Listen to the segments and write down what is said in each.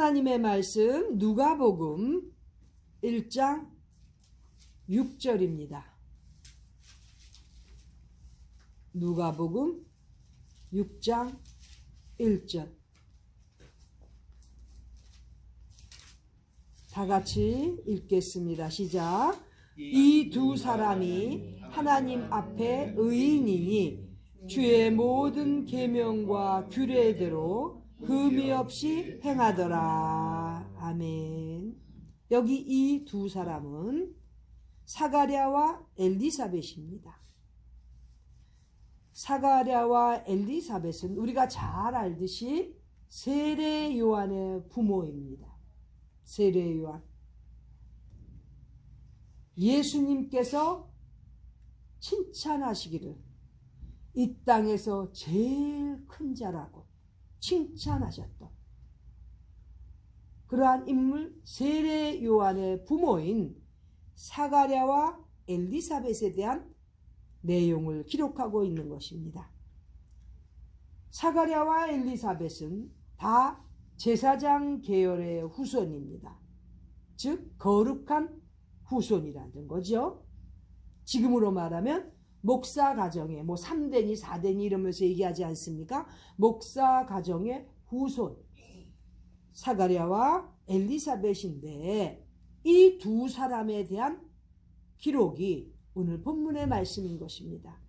하나님의 말씀 누가복음 1장 6절입니다. 누가복음 6장 1절 다 같이 읽겠습니다. 시작. 이 두 사람이 하나님 앞에 의인이니 주의 모든 계명과 규례대로 흠이 없이 행하더라. 아멘. 여기 이 두 사람은 사가랴와 엘리사벳입니다. 사가랴와 엘리사벳은 우리가 잘 알듯이 세례 요한의 부모입니다. 세례 요한. 예수님께서 칭찬하시기를 이 땅에서 제일 큰 자라고 칭찬하셨던 그러한 인물 세례 요한의 부모인 사가랴와 엘리사벳에 대한 내용을 기록하고 있는 것입니다. 사가랴와 엘리사벳은 다 제사장 계열의 후손입니다. 즉 거룩한 후손이라는 거죠. 지금으로 말하면 목사 가정의 뭐 3대니 4대니 이러면서 얘기하지 않습니까? 목사 가정의 후손 사가랴와 엘리사벳인데 이 두 사람에 대한 기록이 오늘 본문의 말씀인 것입니다.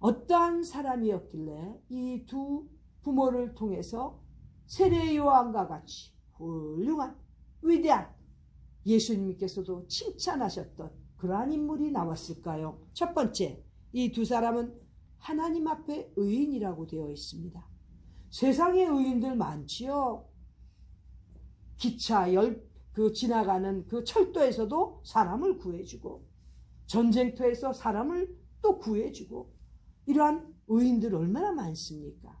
어떠한 사람이었길래 이 두 부모를 통해서 세례 요한과 같이 훌륭한 위대한 예수님께서도 칭찬하셨던 그러한 인물이 나왔을까요? 첫 번째, 이 두 사람은 하나님 앞에 의인이라고 되어 있습니다. 세상에 의인들 많지요. 기차 열, 그 지나가는 그 철도에서도 사람을 구해주고, 전쟁터에서 사람을 또 구해주고, 이러한 의인들 얼마나 많습니까?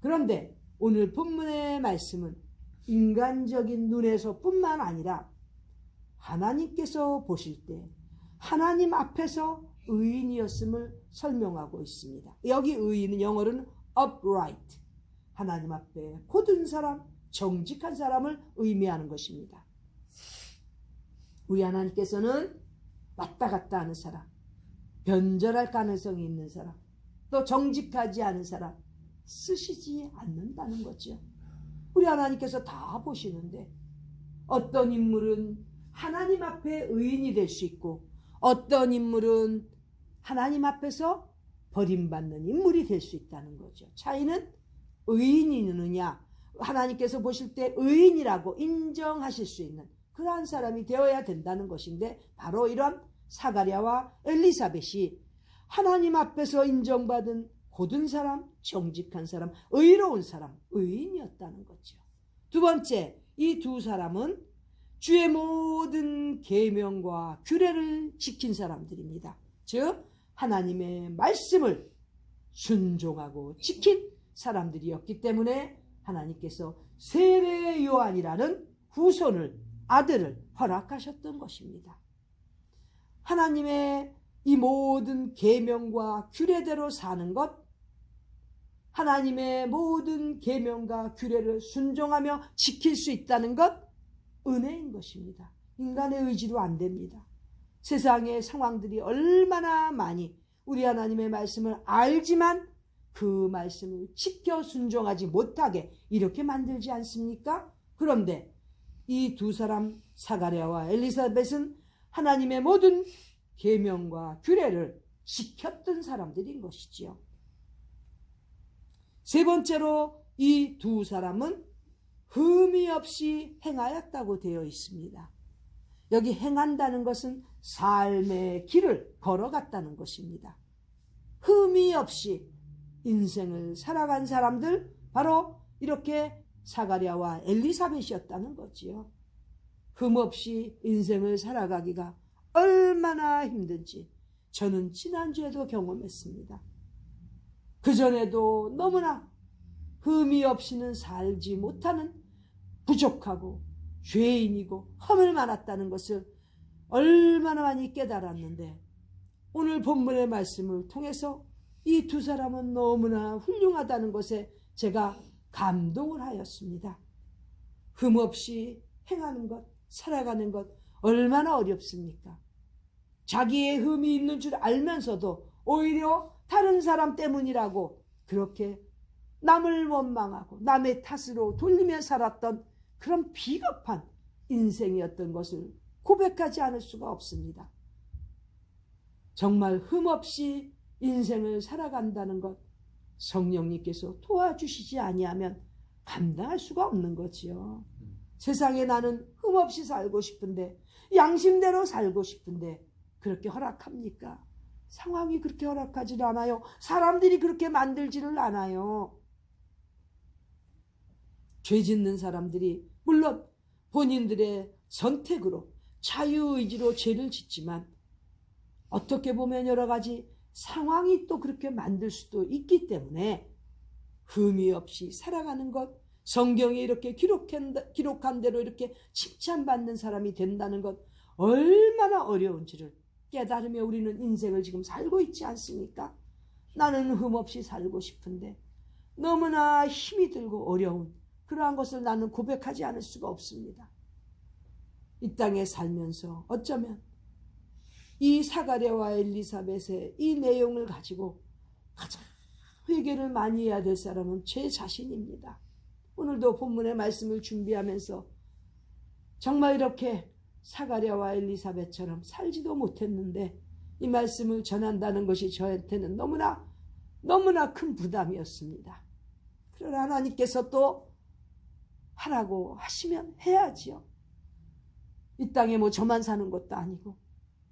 그런데 오늘 본문의 말씀은 인간적인 눈에서 뿐만 아니라 하나님께서 보실 때 하나님 앞에서 의인이었음을 설명하고 있습니다. 여기 의인은 영어로는 upright. 하나님 앞에 고든 사람, 정직한 사람을 의미하는 것입니다. 우리 하나님께서는 왔다 갔다 하는 사람, 변절할 가능성이 있는 사람, 또 정직하지 않은 사람 쓰시지 않는다는 거죠. 우리 하나님께서 다 보시는데 어떤 인물은 하나님 앞에 의인이 될 수 있고 어떤 인물은 하나님 앞에서 버림받는 인물이 될 수 있다는 거죠. 차이는 의인이 느느냐 하나님께서 보실 때 의인이라고 인정하실 수 있는 그러한 사람이 되어야 된다는 것인데 바로 이런 사가랴와 엘리사벳이 하나님 앞에서 인정받은 고든 사람, 정직한 사람, 의로운 사람, 의인이었다는 거죠. 두 번째, 이 두 사람은 주의 모든 계명과 규례를 지킨 사람들입니다. 즉 하나님의 말씀을 순종하고 지킨 사람들이었기 때문에 하나님께서 세례 요한이라는 후손을 아들을 허락하셨던 것입니다. 하나님의 이 모든 계명과 규례대로 사는 것 하나님의 모든 계명과 규례를 순종하며 지킬 수 있다는 것 은혜인 것입니다. 인간의 의지로 안 됩니다. 세상의 상황들이 얼마나 많이 우리 하나님의 말씀을 알지만 그 말씀을 지켜 순종하지 못하게 이렇게 만들지 않습니까? 그런데 이 두 사람 사가랴와 엘리사벳은 하나님의 모든 계명과 규례를 지켰던 사람들인 것이지요. 세 번째로 이 두 사람은 흠이 없이 행하였다고 되어 있습니다. 여기 행한다는 것은 삶의 길을 걸어갔다는 것입니다. 흠이 없이 인생을 살아간 사람들 바로 이렇게 사가랴와 엘리사벳이었다는 거지요. 흠 없이 인생을 살아가기가 얼마나 힘든지 저는 지난주에도 경험했습니다. 그전에도 너무나 흠이 없이는 살지 못하는 부족하고 죄인이고 험을 많았다는 것을 얼마나 많이 깨달았는데 오늘 본문의 말씀을 통해서 이 두 사람은 너무나 훌륭하다는 것에 제가 감동을 하였습니다. 흠 없이 행하는 것, 살아가는 것 얼마나 어렵습니까? 자기의 흠이 있는 줄 알면서도 오히려 다른 사람 때문이라고 그렇게 남을 원망하고 남의 탓으로 돌리며 살았던 그런 비겁한 인생이었던 것을 고백하지 않을 수가 없습니다. 정말 흠없이 인생을 살아간다는 것 성령님께서 도와주시지 아니하면 감당할 수가 없는 거지요. 세상에 나는 흠없이 살고 싶은데 양심대로 살고 싶은데 그렇게 허락합니까? 상황이 그렇게 허락하지를 않아요. 사람들이 그렇게 만들지를 않아요. 죄 짓는 사람들이 물론 본인들의 선택으로 자유의지로 죄를 짓지만 어떻게 보면 여러 가지 상황이 또 그렇게 만들 수도 있기 때문에 흠이 없이 살아가는 것 성경에 이렇게 기록한, 기록한 대로 이렇게 칭찬받는 사람이 된다는 것 얼마나 어려운지를 깨달으며 우리는 인생을 지금 살고 있지 않습니까? 나는 흠 없이 살고 싶은데 너무나 힘이 들고 어려운 그러한 것을 나는 고백하지 않을 수가 없습니다. 이 땅에 살면서 어쩌면 이 사가랴와 엘리사벳의 이 내용을 가지고 가장 회개를 많이 해야 될 사람은 제 자신입니다. 오늘도 본문의 말씀을 준비하면서 정말 이렇게 사가랴와 엘리사벳처럼 살지도 못했는데 이 말씀을 전한다는 것이 저한테는 너무나 너무나 큰 부담이었습니다. 그러나 하나님께서 또 하라고 하시면 해야지요. 이 땅에 뭐 저만 사는 것도 아니고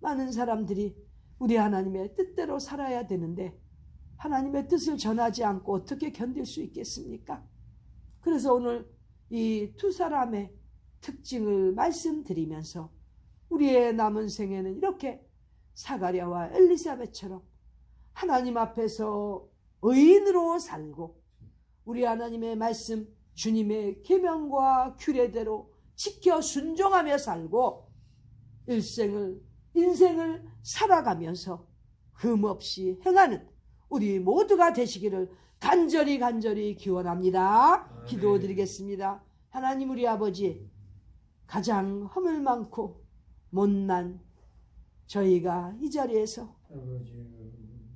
많은 사람들이 우리 하나님의 뜻대로 살아야 되는데 하나님의 뜻을 전하지 않고 어떻게 견딜 수 있겠습니까? 그래서 오늘 이 두 사람의 특징을 말씀드리면서 우리의 남은 생에는 이렇게 사가랴와 엘리사벳처럼 하나님 앞에서 의인으로 살고 우리 하나님의 말씀 주님의 계명과 규례대로 지켜 순종하며 살고 일생을 인생을 살아가면서 흠없이 행하는 우리 모두가 되시기를 간절히 간절히 기원합니다. 기도드리겠습니다. 하나님 우리 아버지 가장 허물 많고 못난 저희가 이 자리에서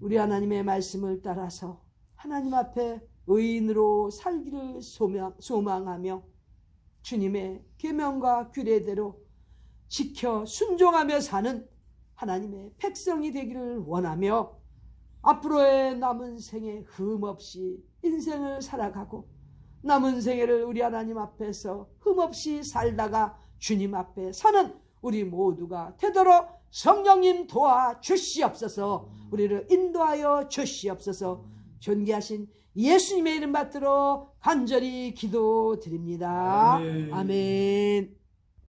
우리 하나님의 말씀을 따라서 하나님 앞에 의인으로 살기를 소망, 소망 하며 주님의 계명과 규례대로 지켜 순종하며 사는 하나님의 백성이 되기를 원하며 앞으로의 남은 생에 흠없이 인생을 살아가고 남은 생애를 우리 하나님 앞에서 흠없이 살다가 주님 앞에 사는 우리 모두가 되도록 성령님 도와 주시옵소서. 우리를 인도하여 주시옵소서. 존귀하신 예수님의 이름 받들어 간절히 기도드립니다. 아멘. 아멘.